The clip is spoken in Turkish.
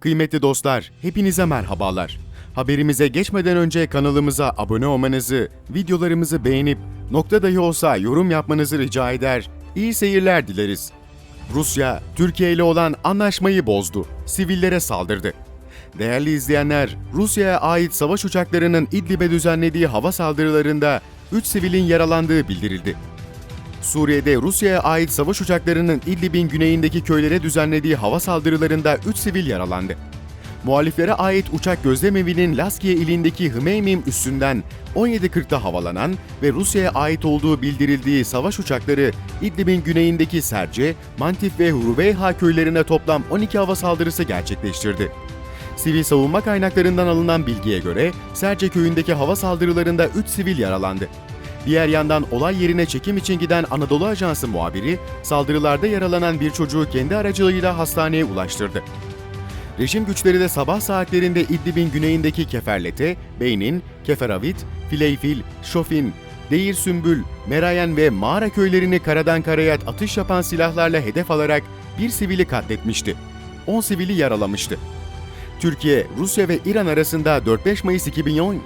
Kıymetli dostlar, hepinize merhabalar. Haberimize geçmeden önce kanalımıza abone olmanızı, videolarımızı beğenip nokta dahi olsa yorum yapmanızı rica eder. İyi seyirler dileriz. Rusya, Türkiye ile olan anlaşmayı bozdu. Sivillere saldırdı. Değerli izleyenler, Rusya'ya ait savaş uçaklarının İdlib'e düzenlediği hava saldırılarında 3 sivilin yaralandığı bildirildi. Suriye'de Rusya'ya ait savaş uçaklarının İdlib'in güneyindeki köylere düzenlediği hava saldırılarında 3 sivil yaralandı. Muhaliflere ait uçak gözlemevinin Laskiye ilindeki Hmeymim üssünden 17.40'da havalanan ve Rusya'ya ait olduğu bildirildiği savaş uçakları İdlib'in güneyindeki Serce, Mantif ve Hurubeyha köylerine toplam 12 hava saldırısı gerçekleştirdi. Sivil savunma kaynaklarından alınan bilgiye göre Serce köyündeki hava saldırılarında 3 sivil yaralandı. Diğer yandan olay yerine çekim için giden Anadolu Ajansı muhabiri saldırılarda yaralanan bir çocuğu kendi aracılığıyla hastaneye ulaştırdı. Rejim güçleri de sabah saatlerinde İdlib'in güneyindeki Keferlete, Beynin, Keferavit, Fileyfil, Şofin, Deir Sümbül, Merayen ve Mağara köylerini karadan karaya atış yapan silahlarla hedef alarak bir sivili katletmişti. 10 sivili yaralamıştı. Türkiye, Rusya ve İran arasında 4-5 Mayıs 2010